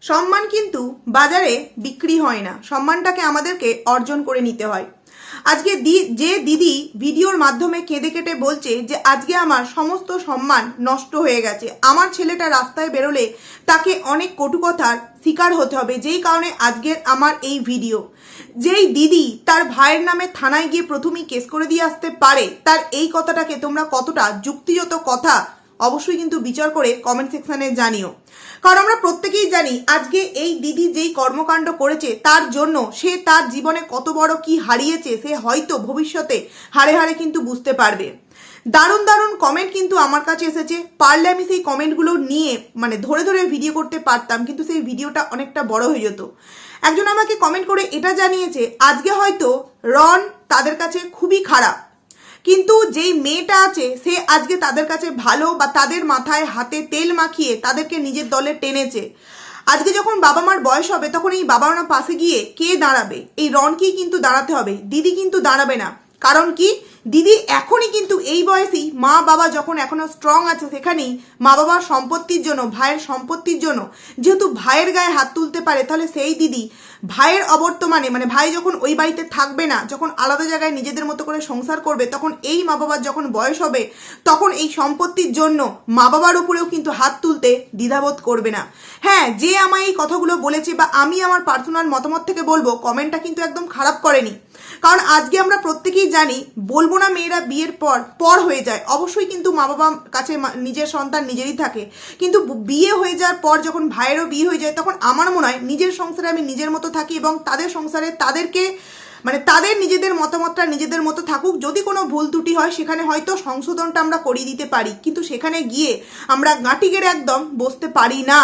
সম্মান কিন্তু বাজারে বিক্রি হয় না। সম্মানটাকে আমাদেরকে অর্জন করে নিতে হয়। আজকে দি- যে দিদি ভিডিওর মাধ্যমে কেঁদে কেটে বলছে যে, আজকে আমার সমস্ত সম্মান নষ্ট হয়ে গেছে। আমার ছেলেটা রাস্তায় বেরোলে তাকে অনেক কটু কথার শিকার হতে হবে। যেই কারণে আজকের আমার এই ভিডিও। যেই দিদি তার ভাইয়ের নামে থানায় গিয়ে প্রথমেই কেস করে দিয়ে আসতে পারে, তার এই কথাটাকে তোমরা কতটা যুক্তিযুক্ত কথা অবশ্যই কিন্তু বিচার করে কমেন্ট সেকশনে জানিও। কারণ আমরা প্রত্যেকেই জানি আজকে এই দিদি যেই কর্মকাণ্ড করেছে, তার জন্য সে তার জীবনে কত বড় কি হারিয়েছে, সে হয়তো ভবিষ্যতে হারে হারে কিন্তু বুঝতে পারবে। দারুণ দারুণ কমেন্ট কিন্তু আমার কাছে এসেছে। পারলে আমি সেই কমেন্টগুলো নিয়ে মানে ধরে ধরে ভিডিও করতে পারতাম, কিন্তু সেই ভিডিওটা অনেকটা বড় হয়ে যেত। একজন আমাকে কমেন্ট করে এটা জানিয়েছে, আজকে হয়তো রন তাদের কাছে খুবই খারাপ। কিন্তু যেই মেয়েটা আছে, সে আজকে তাদের কাছে ভালো বা তাদের মাথায় হাতে তেল মাখিয়ে তাদেরকে নিজের দলে টেনেছে। আজকে যখন বাবা মার বয়স হবে, তখন এই বাবা মার পাশে গিয়ে কে দাঁড়াবে? এই রনকেই কিন্তু দাঁড়াতে হবে। দিদি কিন্তু দাঁড়াবে না। কারণ কি? দিদি এখনই কিন্তু এই বয়সেই মা বাবা যখন এখনও স্ট্রং আছে সেখানেই মা বাবার সম্পত্তির জন্য, ভাইয়ের সম্পত্তির জন্য, যেহেতু ভাইয়ের গায়ে হাত তুলতে পারে, তাহলে সেই দিদি ভাইয়ের অবর্তমানে মানে ভাই যখন ওই বাড়িতে থাকবে না, যখন আলাদা জায়গায় নিজেদের মতো করে সংসার করবে, তখন এই মা বাবার যখন বয়স হবে, তখন এই সম্পত্তির জন্য মা বাবার উপরেও কিন্তু হাত তুলতে দ্বিধাবোধ করবে না। হ্যাঁ যে আমায় এই কথাগুলো বলেছে বা আমি আমার পার্সোনাল মতামত থেকে বলব কমেন্টটা কিন্তু একদম খারাপ করেনি। কারণ আজকে আমরা প্রত্যেকেই জানি, বলব না মেয়েরা বিয়ের পর পর হয়ে যায়। অবশ্যই কিন্তু মা বাবা কাছে নিজের সন্তান নিজেরই থাকে। কিন্তু বিয়ে হয়ে যাওয়ার পর যখন ভাইয়েরও বিয়ে হয়ে যায়, তখন আমার মনে হয় নিজের সংসারে আমি নিজের মতো থাকি এবং তাদের সংসারে তাদেরকে মানে তাদের নিজেদের মতামতটা নিজেদের মতো থাকুক। যদি কোনো ভুল ত্রুটি হয়, সেখানে হয়তো সংশোধনটা আমরা করিয়ে দিতে পারি। কিন্তু সেখানে গিয়ে আমরা গাঁটি গেড়ে একদম বসতে পারি না।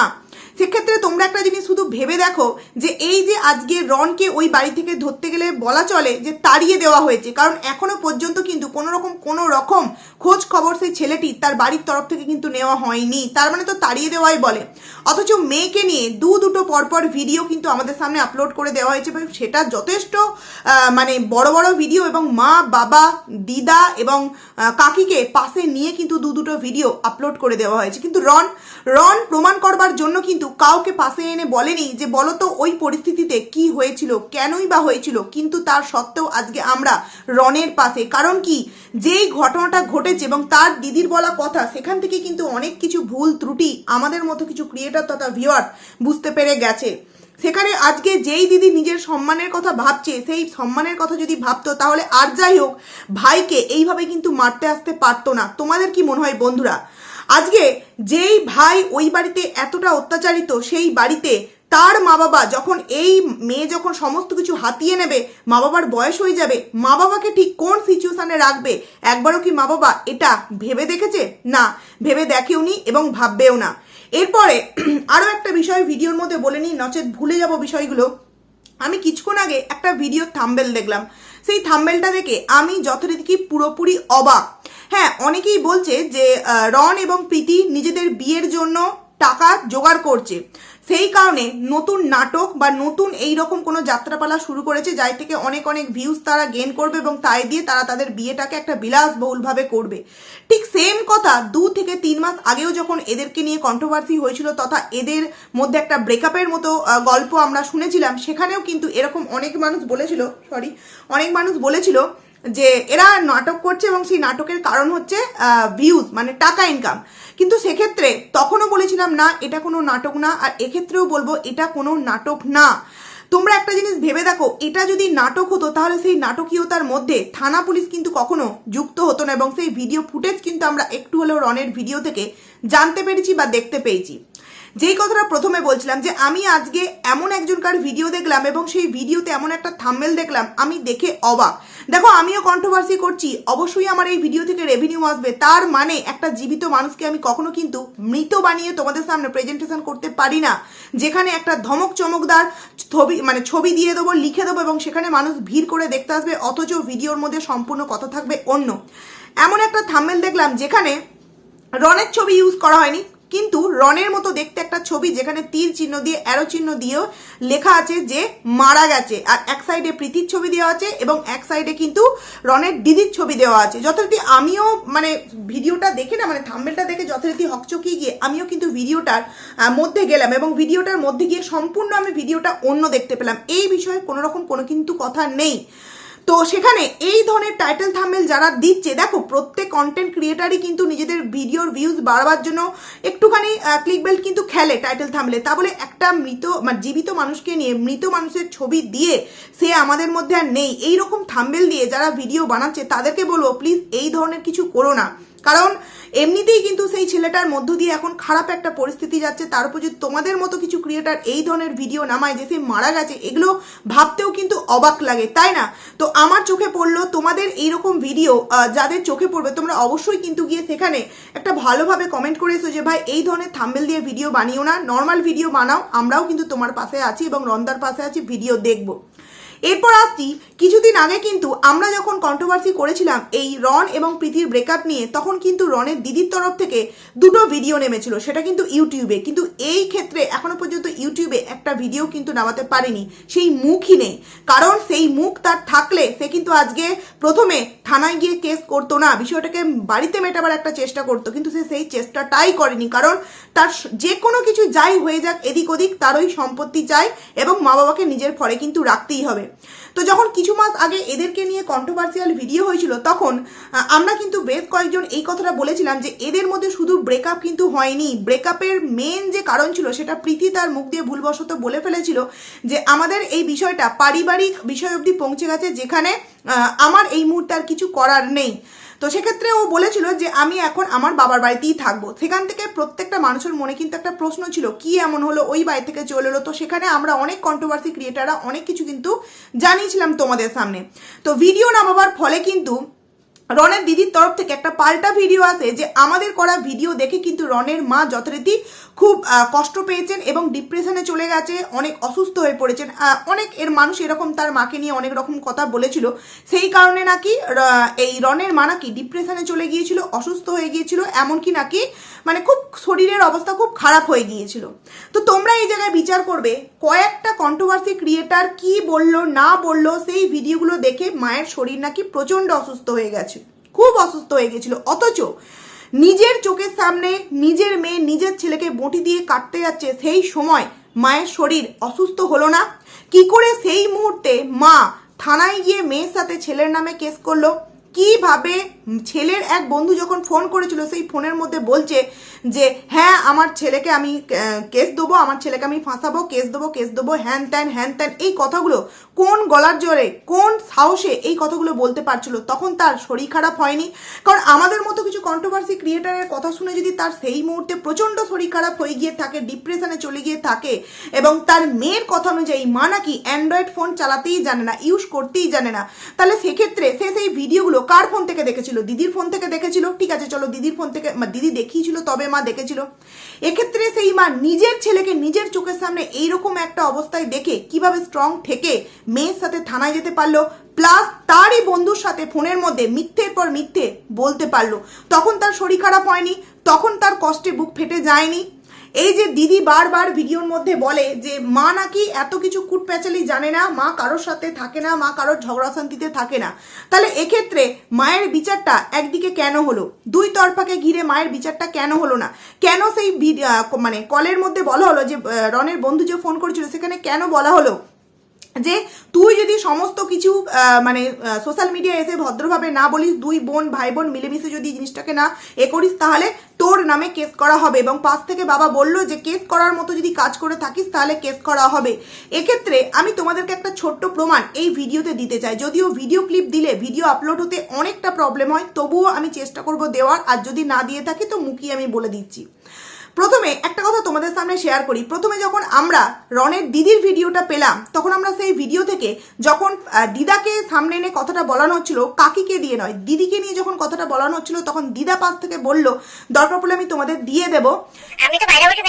সেক্ষেত্রে তোমরা একটা জিনিস শুধু ভেবে দেখো যে এই যে আজকে রনকে ওই বাড়ি থেকে ধরতে গেলে বলা চলে যে তাড়িয়ে দেওয়া হয়েছে। কারণ এখনও পর্যন্ত কিন্তু কোনো রকম কোনো রকম খোঁজ খবর সেই ছেলেটি তার বাড়ির তরফ থেকে কিন্তু নেওয়া হয়নি। তার মানে তো তাড়িয়ে দেওয়াই বলে। অথচ মেয়েকে নিয়ে দু দুটো পরপর ভিডিও কিন্তু আমাদের সামনে আপলোড করে দেওয়া হয়েছে এবং সেটা যথেষ্ট মানে বড় বড় ভিডিও এবং মা, বাবা, দিদা এবং কাকিকে পাশে নিয়ে কিন্তু দু দুটো ভিডিও আপলোড করে দেওয়া হয়েছে। কিন্তু রন রন প্রমাণ করবার জন্য কিন্তু কাউকে পাশে এনে বলেনি যে বলো তো ওই পরিস্থিতিতে কি হয়েছিল, কেনই বা হয়েছিল, কিন্তু তার সত্ত্বেও আজকে আমরা রনের পাশে। কারণ কি, যেই ঘটনাটা ঘটেছে এবং তার দিদির বলা কথা, সেখান থেকে কিন্তু অনেক কিছু ভুল ত্রুটি আমাদের মতো কিছু ক্রিয়েটার তথা ভিউয়ার বুঝতে পেরে গেছে। সেখানে আজকে যেই দিদি নিজের সম্মানের কথা ভাবছে, সেই সম্মানের কথা যদি ভাবতো, তাহলে আর যাই হোক, ভাইকে এইভাবে কিন্তু মারতে আসতে পারতো না। তোমাদের কি মনে হয় বন্ধুরা? আজকে যেই ভাই ওই বাড়িতে এতটা অত্যাচারিত, সেই বাড়িতে তার মা বাবা যখন এই মেয়ে যখন সমস্ত কিছু হাতিয়ে নেবে মা বাবার বয়স হয়ে যাবে মা বাবাকে ঠিক কোন সিচুয়েশনে রাখবে? একবারও কি মা বাবা এটা ভেবে দেখেছে? না, ভেবে দেখেওনি এবং ভাববেও না। এরপরে আরও একটা বিষয় ভিডিওর মধ্যে বলে নিই নচেত ভুলে যাব বিষয়গুলো। আমি কিছুক্ষণ আগে একটা ভিডিও থাম্বেল দেখলাম। সেই থাম্বেলটা দেখে আমি যথারীতি পুরোপুরি অবাক। হ্যাঁ অনেকেই বলছে যে রন এবং প্রীতি নিজেদের বিয়ের জন্য টাকা জোগাড় করছে। সেই কারণে নতুন নাটক বা নতুন এই রকম কোনো যাত্রাপালা শুরু করেছে, যাই থেকে অনেক অনেক ভিউজ তারা গেন করবে এবং তাই দিয়ে তারা তাদের বিয়েটাকে একটা বিলাসবহুলভাবে করবে। ঠিক সেম কথা, দু থেকে তিন মাস আগেও যখন এদেরকে নিয়ে কন্ট্রোভার্সি হয়েছিল তথা এদের মধ্যে একটা ব্রেকআপের মতো গল্প আমরা শুনেছিলাম, সেখানেও কিন্তু এরকম অনেক মানুষ বলেছিল সরি অনেক মানুষ বলেছিল যে এরা নাটক করছে এবং সেই নাটকের কারণ হচ্ছে ভিউজ মানে টাকা ইনকাম কিন্তু সেক্ষেত্রে তখনও বলেছিলাম না, এটা কোনো নাটক না, আর এক্ষেত্রেও বলব এটা কোনো নাটক না। তোমরা একটা জিনিস ভেবে দেখো, এটা যদি নাটক হতো, তাহলে সেই নাটকীয়তার মধ্যে থানা পুলিশ কিন্তু কখনো যুক্ত হতো না এবং সেই ভিডিও ফুটেজ কিন্তু আমরা একটু হলেও রনের ভিডিও থেকে জানতে পেরেছি বা দেখতে পেয়েছি। যেই কথাটা প্রথমে বলছিলাম যে, আমি আজকে এমন একজনকার ভিডিও দেখলাম এবং সেই ভিডিওতে এমন একটা থাম্বেল দেখলাম, আমি দেখে অবাক। দেখো, আমিও কন্ট্রোভার্সি করছি, অবশ্যই আমার এই ভিডিও থেকে রেভিনিউ আসবে, তার মানে একটা জীবিত মানুষকে আমি কখনো কিন্তু মৃত বানিয়ে তোমাদের সামনে প্রেজেন্টেশন করতে পারি না। যেখানে একটা ধমক চমকদার ছবি মানে ছবি দিয়ে দেবো, লিখে দেবো এবং সেখানে মানুষ ভিড় করে দেখতে আসবে, অথচ ভিডিওর মধ্যে সম্পূর্ণ কথা থাকবে অন্য। এমন একটা থাম্বেল দেখলাম যেখানে রনের ছবি ইউজ করা হয়নি। কিন্তু রনের মতো দেখতে একটা ছবি যেখানে তীর চিহ্ন দিয়ে অ্যারো চিহ্ন দিয়েও লেখা আছে যে মারা গেছে। আর এক সাইডে প্রীতির ছবি দেওয়া আছে এবং এক সাইডে কিন্তু রনের দিদির ছবি দেওয়া আছে। যথারীতি আমিও মানে ভিডিওটা দেখে না মানে থাম্বেলটা দেখে যথারীতি হকচকিয়ে গিয়ে আমিও কিন্তু ভিডিওটার মধ্যে গেলাম এবং ভিডিওটার মধ্যে গিয়ে সম্পূর্ণ আমি ভিডিওটা অন্য দেখতে পেলাম। এই বিষয়ে কোনো রকম কোনো কিন্তু কথা নেই। তো সেখানে এই ধরনের টাইটেল থামেল যারা দিচ্ছে, দেখো প্রত্যেক কন্টেন্ট ক্রিয়েটারই কিন্তু নিজেদের ভিডিওর ভিউজ বাড়াবার জন্য একটুখানি ক্লিক বেল্ট কিন্তু খেলে টাইটেল থামলে তা বলে একটা মৃত মানে জীবিত মানুষকে নিয়ে, মৃত মানুষের ছবি দিয়ে সে আমাদের মধ্যে আর নেই। এই রকম থাম্বেল দিয়ে যারা ভিডিও বানাচ্ছে, তাদেরকে বলব প্লিজ এই ধরনের কিছু করো না। কারণ এমনিতেই কিন্তু সেই ছেলেটার মধ্য দিয়ে এখন খারাপ একটা পরিস্থিতি যাচ্ছে। তার উপর যদি তোমাদের মতো কিছু ক্রিয়েটার এই ধরনের ভিডিও নামায় যে সে মারা গেছে, এগুলো ভাবতেও কিন্তু অবাক লাগে, তাই না? তো আমার চোখে পড়ল তোমাদের এইরকম ভিডিও যাদের চোখে পড়বে, তোমরা অবশ্যই কিন্তু গিয়ে সেখানে একটা ভালোভাবে কমেন্ট করে এসো যে, ভাই, এই ধরনের থাম্বেল দিয়ে ভিডিও বানিও না নর্মাল ভিডিও বানাও, আমরাও কিন্তু তোমার পাশে আছি এবং রন্দার পাশে আছি ভিডিও দেখব। এরপর আসছি, কিছুদিন আগে কিন্তু আমরা যখন কন্ট্রোভার্সি করেছিলাম এই রন এবং প্রীতির ব্রেকআপ নিয়ে, তখন কিন্তু রনের দিদির তরফ থেকে দুটো ভিডিও নেমেছিল, সেটা কিন্তু ইউটিউবে। কিন্তু এই ক্ষেত্রে এখনও পর্যন্ত ইউটিউবে একটা ভিডিও কিন্তু নামাতে পারেনি, সেই মুখই নেই। কারণ সেই মুখ তার থাকলে সে কিন্তু আজকে প্রথমে থানায় গিয়ে কেস করতো না, বিষয়টাকে বাড়িতে মেটাবার একটা চেষ্টা করতো, কিন্তু সে সেই চেষ্টাটাই করেনি। কারণ তার যে কোনো কিছু যাই হয়ে যাক, এদিক ওদিক তারই সম্পত্তি চাই এবং মা বাবাকে নিজের ঘরে কিন্তু রাখতেই হবে। তো যখন কিছু মাস আগে এদেরকে নিয়ে কন্ট্রোভার্সিয়াল ভিডিও হয়েছিল, তখন আমরা কিন্তু বেশ কয়েকজন এই কথাটা বলেছিলাম যে এদের মধ্যে শুধু ব্রেকআপ কিন্তু হয়নি। ব্রেকআপের মেন যে কারণ ছিল, সেটা প্রীতি তার মুখ দিয়ে ভুলবশত বলে ফেলেছিল যে আমাদের এই বিষয়টা পারিবারিক বিষয় অবধি পৌঁছে গেছে, যেখানে আমার এই মুহূর্তে আর কিছু করার নেই। তো সেক্ষেত্রে ও বলেছিল যে আমি এখন আমার বাবার বাড়িতেই থাকব। সেখান থেকে প্রত্যেকটা মানুষের মনে কিন্তু একটা প্রশ্ন ছিল, কি এমন হলো? ওই বাড়ি থেকে চলে এলো। তো সেখানে আমরা অনেক কন্ট্রোভার্সি ক্রিয়েটাররা অনেক কিছু কিন্তু জানিয়েছিলাম তোমাদের সামনে। তো ভিডিও নামাবার ফলে কিন্তু রনের দিদির তরফ থেকে একটা পাল্টা ভিডিও আসে যে আমাদের করা ভিডিও দেখে কিন্তু রনের মা যথারীতি খুব কষ্ট পেয়েছেন এবং ডিপ্রেশনে চলে গেছে, অনেক অসুস্থ হয়ে পড়েছেন। অনেক এর মানুষ এরকম তার মাকে নিয়ে অনেক রকম কথা বলেছিল। সেই কারণে নাকি এই রনের মা নাকি ডিপ্রেশনে চলে গিয়েছিল, অসুস্থ হয়ে গিয়েছিল, এমনকি নাকি মানে খুব শরীরের অবস্থা খুব খারাপ হয়ে গিয়েছিল। তো তোমরা এই জায়গায় বিচার করবে, কয়েকটা কন্ট্রোভার্সি ক্রিয়েটার কি বলল, না বলল, সেই ভিডিওগুলো দেখে মায়ের শরীর নাকি প্রচণ্ড অসুস্থ হয়ে গেছে। খুব অসুস্থ হয়ে গেছিল অথচ নিজের চোখের সামনে নিজের মেয়ে নিজের ছেলেকে বটি দিয়ে কাটতে যাচ্ছে, সেই সময় মায়ের শরীর অসুস্থ হলো না। কি করে সেই মুহূর্তে মা থানায় গিয়ে মেয়ের সাথে ছেলের নামে কেস করল? কীভাবে ছেলের এক বন্ধু যখন ফোন করেছিল, সেই ফোনের মধ্যে বলছে যে হ্যাঁ আমার ছেলেকে আমি কেস দেবো, আমার ছেলেকে আমি ফাঁসাবো, কেস দেবো কেস দেবো, হ্যান ত্যান হ্যান ত্যান। এই কথাগুলো কোন গলার জোরে, কোন সাহসে এই কথাগুলো বলতে পারছিল, তখন তার শরীর খারাপ হয়নি। কারণ আমাদের মতো কিছু কন্ট্রোভার্সি ক্রিয়েটারের কথা শুনে যদি তার সেই মুহূর্তে প্রচণ্ড শরীর খারাপ হয়ে গিয়ে থাকে ডিপ্রেশনে চলে গিয়ে থাকে, এবং তার মেয়ের কথা অনুযায়ী মা নাকি অ্যান্ড্রয়েড ফোন চালাতেই জানে না ইউজ করতেই জানে না, তাহলে সেক্ষেত্রে সে সেই ভিডিওগুলো কার ফোন থেকে দেখেছিল? দিদির ফোন থেকে দেখেছিল? ঠিক আছে, চলো দিদির ফোন থেকে দিদি দেখিয়েছিল, তবে মা দেখেছিল। এক্ষেত্রে সেই মা নিজের ছেলেকে নিজের চোখের সামনে এইরকম একটা অবস্থায় দেখে কীভাবে স্ট্রং থেকে মেয়ের সাথে থানায় যেতে পারল প্লাস তারই বন্ধুর সাথে ফোনের মধ্যে মিথ্যের পর মিথ্যে বলতে পারল। তখন তার শরীর খারাপ হয়নি, তখন তার কষ্টে বুক ফেটে যায়নি এই যে দিদি বারবার ভিডিওর মধ্যে বলে যে, মা নাকি এত কিছু কুট প্যাচালি জানে না, মা কারোর সাথে থাকে না, মা কারোর ঝগড়া শান্তিতে থাকে না। তাহলে এক্ষেত্রে মায়ের বিচারটা একদিকে কেন হলো? দুই তরফাকে ঘিরে মায়ের বিচারটা কেন হলো না? কেন সেই মানে কলের মধ্যে বলা হলো যে রনের বন্ধু যে ফোন করেছিল, সেখানে কেন বলা হলো? যে তুই যদি সমস্ত কিছু মানে সোশ্যাল মিডিয়ায় এসে ভদ্রভাবে না বলিস, দুই বোন, ভাই বোন মিলেমিশে যদি জিনিসটাকে না এ করিস, তাহলে তোর নামে কেস করা হবে এবং পাশ থেকে বাবা বলল যে কেস করার মতো যদি কাজ করে থাকিস, তাহলে কেস করা হবে। এক্ষেত্রে আমি তোমাদেরকে একটা ছোট্ট প্রমাণ এই ভিডিওতে দিতে চাই। যদিও ভিডিও ক্লিপ দিলে ভিডিও আপলোড হতে অনেকটা প্রবলেম হয়, তবুও আমি চেষ্টা করব দেওয়ার, আর যদি না দিয়ে থাকি, তো মুখিয়ে আমি বলে দিচ্ছি। প্রথমে একটা কথা তোমাদের সামনে শেয়ার করি। প্রথমে যখন আমরা রনের দিদির ভিডিওটা পেলাম, তখন আমরা সেই ভিডিও থেকে যখন দিদাকে সামনে এনে কথাটা বলানো হচ্ছিল, কাকিকে দিয়ে নয়, দিদিকে নিয়ে যখন কথাটা বলানো হচ্ছিল, তখন দিদা পাশ থেকে বলল, দরকার পড়লে আমি তোমাদের দিয়ে দেবো। আমি তো বাইরে বসে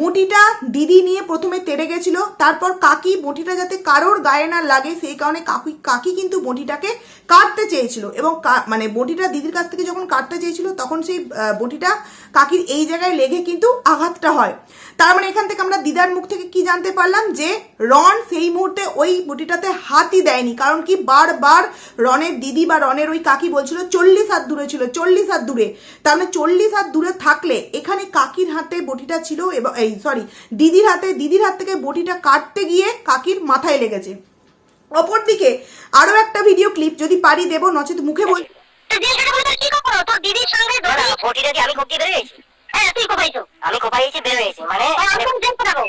বটিটা দিদি নিয়ে প্রথমে তেড়ে গেছিল। তারপর কাকি বটিটা যাতে কারোর গায়ে না লাগে, সেই কারণে কাকি কাকি কিন্তু বটিটাকে কাটতে চেয়েছিল। এবং মানে বটিটা দিদির কাছ থেকে যখন কাটতে চেয়েছিল, তখন সেই বটিটা কাকির এই জায়গায় লেগে কিন্তু আঘাতটা হয়। তার মানে এখান থেকে আমরা দিদার মুখ থেকে কি জানতে পারলাম যে, রন সেই মুহূর্তে ওই বটিটাতে হাতই দেয়নি। কারণ কি বারবার রনের দিদি বা রনের ওই কাকি বলছিল, চল্লিশ হাত দূরে ছিল, চল্লিশ হাত দূরে। তার মানে চল্লিশ হাত দূরে থাকলে এখানে কাকির হাতে বটিটা ছিল এবং এই সরি দিদির হাতে দিদির হাত থেকে বটিটা কাটতে গিয়ে কাকির মাথায় লেগেছে। অপরদিকে আরও একটা ভিডিও ক্লিপ যদি পারি দেবো নচেত মুখে বল তুই জিজ্ঞাসা করলি কি করব তোর দিদির সঙ্গে বটিটা কি আমি কোপকে বেরোয়েছি হ্যাঁ তুই কোপাইছো আমি কোপাইছি বেরোয়েছি মানে হ্যাঁ? আমি জেল করাবো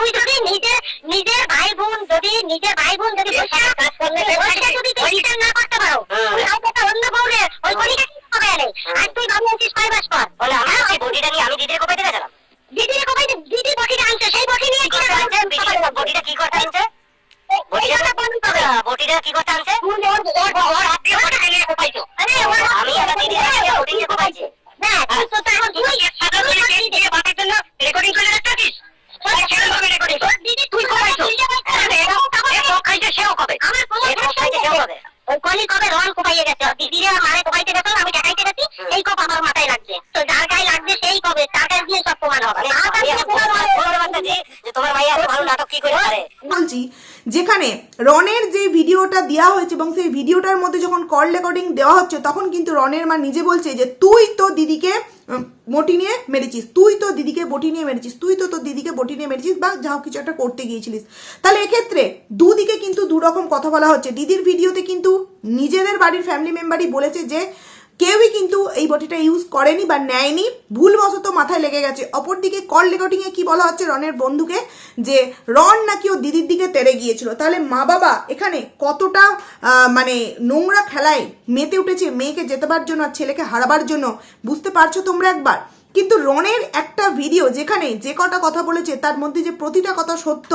তুই যদি নিজের নিজের ভাই বোন যদি নিজের ভাই বোন যদি কাজ করলে যদি রিটার্ন না করতে পারো অন্য বউরে ওই কলিটা আরে আর তুই আছিস কয় মাস পর? হ্যাঁ, আমি দিদির কোপাইতে গেছিলাম দিদির কোপাই দিদি বটিটা আনছে সেই বটি নিয়ে কি আনছে বটিটা কি করতে আনছে? বটিটা বটিটা কি করতে আনছে? আমি একটা দিদির কাছে বটি নিয়ে কল রেকর্ডিং দেওয়া হচ্ছে, তখন কিন্তু রনের মা নিজে বলছে যে, তুই তো দিদিকে বটি নিয়ে মেরেছিস, তুই তো দিদিকে বটি নিয়ে মেরেছিস, তুই তো তোর দিদিকে বটি নিয়ে মেরেছিস বা যাও কিছু একটা করতে গিয়েছিলিস। তাহলে এক্ষেত্রে দুদিকে কিন্তু দুরকম কথা বলা হচ্ছে। দিদির ভিডিওতে কিন্তু নিজেদের বাড়ির ফ্যামিলি মেম্বারই বলেছে যে কেউই কিন্তু এই বটিটা ইউজ করেনি বা নেয়নি। ভুলবশত মাথায় লেগে গেছে। অপরদিকে কল রেকর্ডিংয়ে কি বলা হচ্ছে রনের বন্ধুকে? যে রন নাকি ও দিদির দিকে তেড়ে গিয়েছিল। তাহলে মা বাবা এখানে কতটা মানে নোংরা খেলায় মেতে উঠেছে মেয়েকে জেতাবার জন্য আর ছেলেকে হারাবার জন্য, বুঝতে পারছ তোমরা একবার? কিন্তু রনের একটা ভিডিও যেখানে যে কটা কথা বলেছে, তার মধ্যে যে প্রতিটা কথা সত্য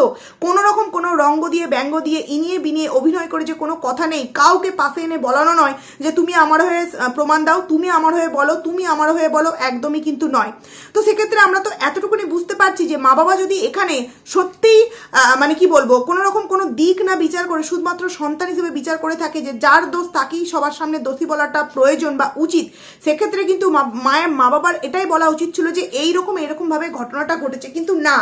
কোনো রকম কোনো রঙ্গ দিয়ে, ব্যঙ্গ দিয়ে, ইনিয়ে বিনিয়ে অভিনয় করে যে কোনো কথা নেই, কাউকে পাশে এনে বলানো নয় যে তুমি আমার হয়ে প্রমাণ দাও, তুমি আমার হয়ে বলো, তুমি আমার হয়ে বলো, একদমই কিন্তু নয়। তো সেক্ষেত্রে আমরা তো এতটুকুনি বুঝতে পারছি যে মা বাবা যদি এখানে সত্যিই মানে কি বলব কোনো রকম কোনো দিক না বিচার করে, শুধুমাত্র সন্তান হিসেবে বিচার করে থাকে যে যার দোষ তাকেই সবার সামনে দোষী বলাটা প্রয়োজন বা উচিত, সেক্ষেত্রে কিন্তু মায়ের মা বাবার এটাই বলা উচিত ছিল যে এইরকম এরকম ভাবে ঘটনাটা ঘটেছে। কিন্তু না,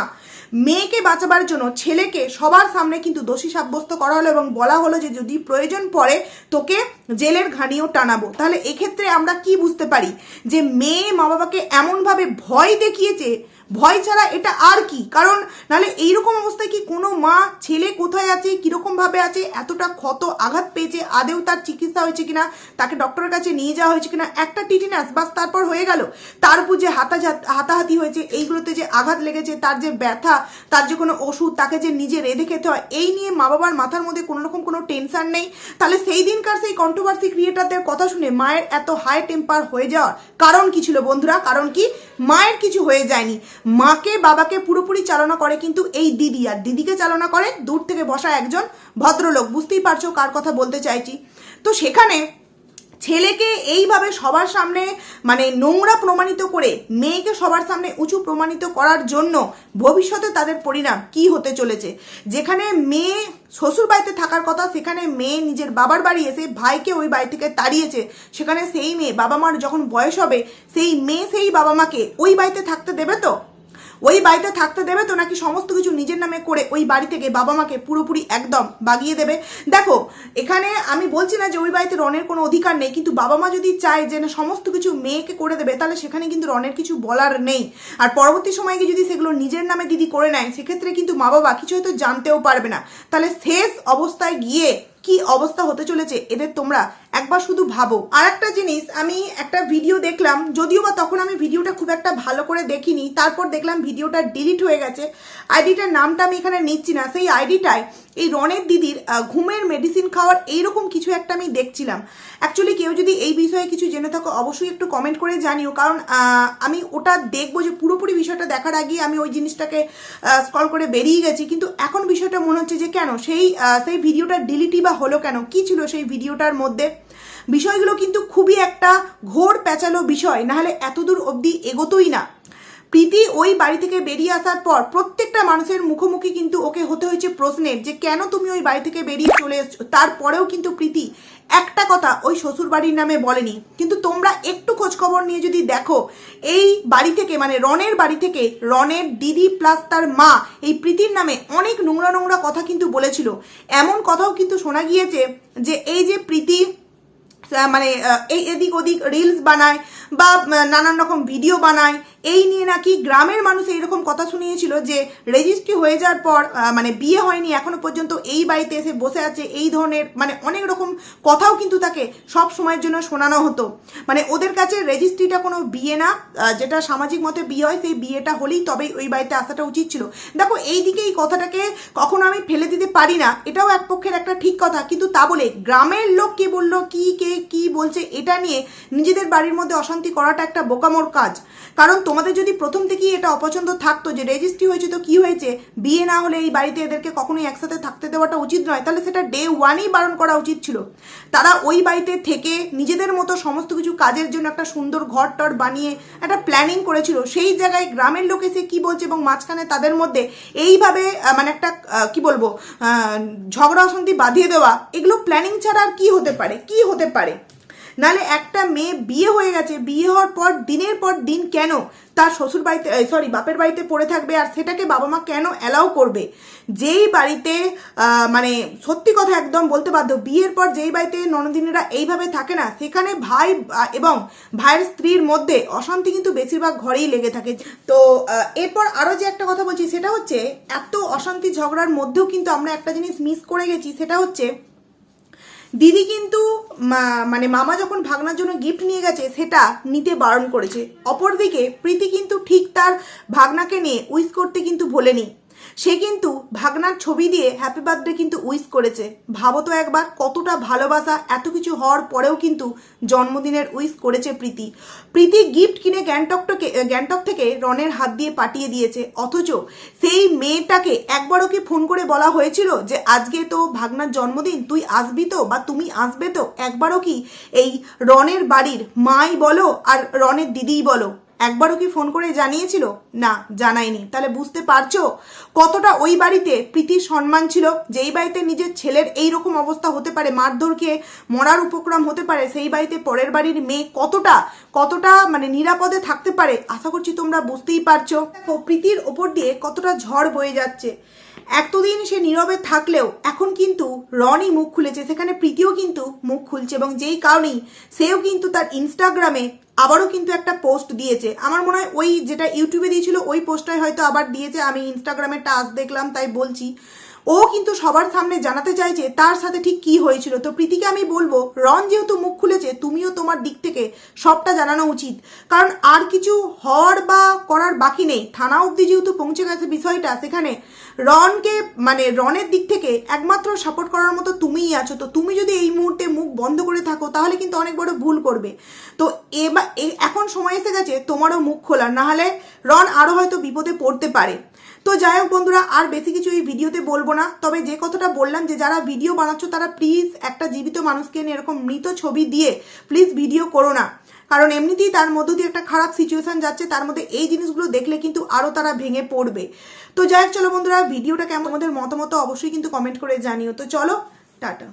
মেয়েকে বাঁচাবার জন্য ছেলেকে সবার সামনে কিন্তু দোষী সাব্যস্ত করা হলো এবং বলা হলো যে যদি প্রয়োজন পড়ে তোকে জেলের ঘানিও টানাবো। তাহলে এক্ষেত্রে আমরা কি বুঝতে পারি? যে মেয়ে মা বাবাকে এমনভাবে ভয় দেখিয়েছে ভয় ছাড়া এটা আর কি? কারণ নাহলে এইরকম অবস্থায় কি কোনো মা, ছেলে কোথায় আছে, কীরকম ভাবে আছে, এতটা ক্ষত আঘাত পেয়েছে, আদেও তার চিকিৎসা হয়েছে কিনা, তাকে ডক্টরের কাছে নিয়ে যাওয়া হয়েছে কিনা, একটা টিটিনাস বাস তারপর হয়ে গেল। তার উপর যে হাতা হাতাহাতি হয়েছে, এইগুলোতে যে আঘাত লেগেছে, তার যে ব্যথা, তার যে কোনো ওষুধ, তাকে যে নিজে রেঁধে খেতে হয়, এই নিয়ে মা বাবার মাথার মধ্যে কোনো রকম কোনো টেনশন নেই। তাহলে সেই দিনকার সেই কন্ট্রোভার্সি ক্রিয়েটারদের কথা শুনে মায়ের এত হাই টেম্পার হয়ে যাওয়ার কারণ কি ছিল বন্ধুরা? কারণ কি? মায়ের কিছু হয়ে যায়নি। মাকে, বাবাকে পুরোপুরি চালনা করে কিন্তু এই দিদি। আর দিদিকে চালনা করে দূর থেকে বসা একজন ভদ্রলোক। বুঝতেই পারছ কার কথা বলতে চাইছি। তো সেখানে ছেলেকে এইভাবে সবার সামনে মানে নোংরা প্রমাণিত করে, মেয়েকে সবার সামনে উঁচু প্রমাণিত করার জন্য ভবিষ্যতে তাদের পরিণাম কি হতে চলেছে? যেখানে মেয়ে শ্বশুর বাড়িতে থাকার কথা, সেখানে মেয়ে নিজের বাবার বাড়ি এসে ভাইকে ওই বাড়ি থেকে তাড়িয়েছে। সেখানে সেই মেয়ে বাবা মার যখন বয়স হবে, সেই মেয়ে সেই বাবা মাকে ওই বাড়িতে থাকতে দেবে তো? ওই বাড়িতে থাকতে দেবে তো নাকি সমস্ত কিছু নিজের নামে করে ওই বাড়ি থেকে বাবা মাকে পুরোপুরি একদম বাগিয়ে দেবে? দেখো, এখানে আমি বলছি না যে ওই বাড়িতে রনের কোনো অধিকার নেই, কিন্তু বাবা মা যদি চায় যে না সমস্ত কিছু মেয়েকে করে দেবে, তাহলে সেখানে কিন্তু রনের কিছু বলার নেই। আর পরবর্তী সময়ে গিয়ে যদি সেগুলো নিজের নামে দিদি করে নেয়, সেক্ষেত্রে কিন্তু মা বাবা কিছু হয়তো জানতেও পারবে না। তাহলে শেষ অবস্থায় গিয়ে কি অবস্থা হতে চলেছে? এদের তোমরা একবার শুধু ভাবো। আর একটা জিনিস, আমি একটা ভিডিও দেখলাম, যদিও বা তখন আমি ভিডিওটা খুব একটা ভালো করে দেখিনি, তারপর দেখলাম ভিডিওটা ডিলিট হয়ে গেছে। আইডিটার নামটা আমি এখানে নিচ্ছি না, সেই আইডিটায় এই রনের দিদির ঘুমের মেডিসিন খাওয়ার এইরকম কিছু একটা আমি দেখছিলাম। অ্যাকচুয়ালি কেউ যদি এই বিষয়ে কিছু জেনে থাকো, অবশ্যই একটু কমেন্ট করে জানিও, কারণ আমি ওটা দেখব যে পুরোপুরি বিষয়টা দেখার আগে আমি ওই জিনিসটাকে স্কল করে বেরিয়ে গেছি, কিন্তু এখন বিষয়টা মনে হচ্ছে যে কেন সেই সেই ভিডিওটা ডিলিটই বা হলো কেন? কি ছিল সেই ভিডিওটার মধ্যে? বিষয়গুলো কিন্তু খুবই একটা ঘোর প্যাচালো বিষয়, নাহলে এতদূর অবধি এগোতোই না। প্রীতি ওই বাড়ি থেকে বেরিয়ে আসার পর প্রত্যেকটা মানুষের মুখোমুখি কিন্তু ওকে হতে হয়েছে প্রশ্নের যে, কেন তুমি ওই বাড়ি থেকে বেরিয়ে চলে এসছো? তারপরেও কিন্তু প্রীতি একটা কথা ওই শ্বশুর বাড়ির নামে বলেনি। কিন্তু তোমরা একটু খোঁজখবর নিয়ে যদি দেখো, এই বাড়ি থেকে মানে রনের বাড়ি থেকে রনের দিদি প্লাস তার মা, এই প্রীতির নামে অনেক নোংরা নোংরা কথা কিন্তু বলেছিল। এমন কথাও কিন্তু শোনা গিয়েছে যে, এই যে প্রীতি মানে এই এদিক ওদিক রিলস বানায় বা নানান রকম ভিডিও বানায়। এই নিয়ে নাকি গ্রামের মানুষ এইরকম কথা শুনিয়েছিল যে রেজিস্ট্রি হয়ে যাওয়ার পর মানে বিয়ে হয়নি, এখনও পর্যন্ত এই বাড়িতে এসে বসে আছে, এই ধরনের মানে অনেক রকম কথাও কিন্তু তাকে সব সময়ের জন্য শোনানো হতো। মানে ওদের কাছে রেজিস্ট্রিটা কোনো বিয়ে না যেটা সামাজিক মতে বিয়ে হয়, সেই বিয়েটা হলেই তবেই ওই বাড়িতে আসাটা উচিত ছিল। দেখো এই দিকে এই কথাটাকে কখনো আমি ফেলে দিতে পারি না, এটাও এক পক্ষের একটা ঠিক কথা, কিন্তু তা বলে, গ্রামের লোক কে বলল, কি, কে কি বলছে এটা নিয়ে নিজেদের বাড়ির মধ্যে অশান্তি করাটা একটা বোকামোর কাজ। কারণ তোমাদের যদি প্রথম থেকেই এটা অপছন্দ থাকতো যে রেজিস্ট্রি হয়েছে তো কি হয়েছে, বিয়ে না হলে এই বাড়িতে এদেরকে কখনোই একসাথে থাকতে দেওয়াটা উচিত নয়। তাহলে সেটা ডে ওয়ানেই বারণ করা উচিত ছিল। তারা ওই বাড়িতে থেকে নিজেদের মতো সমস্ত কিছু কাজের জন্য একটা সুন্দর ঘর টর বানিয়ে একটা প্ল্যানিং করেছিল। সেই জায়গায় গ্রামের লোকে সে কি বলছে এবং মাঝখানে তাদের মধ্যে এইভাবে মানে একটা কি বলব ঝগড়া অশান্তি বাঁধিয়ে দেওয়া, এগুলো প্ল্যানিং ছাড়া আর কি হতে পারে? কি হতে পারে? নালে একটা মেয়ে বিয়ে হয়ে গেছে, বিয়ে হওয়ার পর, দিনের পর দিন কেন তার শ্বশুর বাড়িতে সরি বাপের বাড়িতে পড়ে থাকবে আর সেটাকে বাবা মা কেন অ্যালাউ করবে? যেই বাড়িতে মানে সত্যি কথা একদম বলতে বাধ্য, বিয়ের পর যেই বাড়িতে ননদিনীরা এইভাবে থাকে না, সেখানে ভাই এবং ভাইয়ের স্ত্রীর মধ্যে অশান্তি কিন্তু বেশিরভাগ ঘরেই লেগে থাকে। তো এরপর আরও যে একটা কথা বলছি, সেটা হচ্ছে এত অশান্তি ঝগড়ার মধ্যেও কিন্তু আমরা একটা জিনিস মিস করে গেছি, সেটা হচ্ছে দিদি কিন্তু মানে মামা যখন ভাগনার জন্য গিফট নিয়ে গেছে, সেটা নিতে বারণ করেছে। অপরদিকে প্রীতি কিন্তু ঠিক তার ভাগনাকে নিয়ে উইস করতে কিন্তু ভোলেনি। সে কিন্তু ভাগনার ছবি দিয়ে হ্যাপি বার্থডে কিন্তু উইশ করেছে। ভাবো তো একবার, কতটা ভালোবাসা এত কিছু হওয়ার পরেও কিন্তু জন্মদিনের উইশ করেছে প্রীতি। প্রীতি গিফট কিনে গ্যাংটকটাকে গ্যাংটক থেকে রনের হাত দিয়ে পাঠিয়ে দিয়েছে। অথচ সেই মেয়েটাকে একবারও কি ফোন করে বলা হয়েছিল যে, আজকে তো ভাগনার জন্মদিন, তুই আসবি তো বা তুমি আসবে তো? একবারও কি এই রনের বাড়ির মাই বলো আর রনের দিদিই বলো। একবারও কি ফোন করে জানিয়েছিল? না, জানায়নি। তাহলে বুঝতে পারছ কতটা ওই বাড়িতে প্রীতি সম্মান ছিল যেই বাড়িতে নিজের ছেলের এই রকম অবস্থা হতে পারে, মারধর খেয়ে মরার উপক্রম হতে পারে, সেই বাড়িতে পরের বাড়ির মেয়ে কতটা কতটা মানে নিরাপদে থাকতে পারে? আশা করছি তোমরা বুঝতেই পারছ। প্রীতির ওপর দিয়ে কতটা ঝড় বয়ে যাচ্ছে। এতদিন সে নীরবে থাকলেও এখন কিন্তু রনি মুখ খুলেছে। সেখানে প্রীতিও কিন্তু মুখ খুলছে এবং যেই কারণেই সেও কিন্তু তার ইনস্টাগ্রামে আবারও কিন্তু একটা পোস্ট দিয়েছে। আমার মনে হয় ওই যেটা ইউটিউবে দিয়েছিল, ওই পোস্টটাই হয়তো আবার দিয়েছে। আমি ইনস্টাগ্রামেরটা আজ দেখলাম, তাই বলছি। ও কিন্তু সবার সামনে জানাতে চাইছে তার সাথে ঠিক কি হয়েছিল। তো প্রীতিকে আমি বলব, রন যেহেতু মুখ খুলেছে, তুমিও তোমার দিক থেকে সবটা জানানো উচিত। কারণ আর কিছু হওয়ার বা করার বাকি নেই। থানা অবধি যেহেতু পৌঁছে গেছে বিষয়টা, সেখানে রনকে মানে রনের দিক থেকে একমাত্র সাপোর্ট করার মতো তুমিই আছো। তো তুমি যদি এই মুহূর্তে মুখ বন্ধ করে থাকো, তাহলে কিন্তু অনেক বড় ভুল করবে। তো এবার এখন সময় এসে গেছে তোমারও মুখ খোলার। নাহলে রন আরও হয়তো বিপদে পড়তে পারে। তো যাই হোক বন্ধুরা, আর বেশি কিছু এই ভিডিওতে বলব না। তবে যে কথাটা বললাম যে যারা ভিডিও বানাচ্ছ, তারা প্লিজ একটা জীবিত মানুষকে নিয়ে এরকম মৃত ছবি দিয়ে প্লিজ ভিডিও করো না। কারণ এমনিতেই তার মধ্য দিয়ে একটা খারাপ সিচুয়েশন যাচ্ছে, তার মধ্যে এই জিনিসগুলো দেখলে কিন্তু আরও তারা ভেঙে পড়বে। তো যাই হোক, চলো বন্ধুরা, ভিডিওটা কেমন আমাদের মতামত অবশ্যই কিন্তু কমেন্ট করে জানিও। তো চলো, টাটা।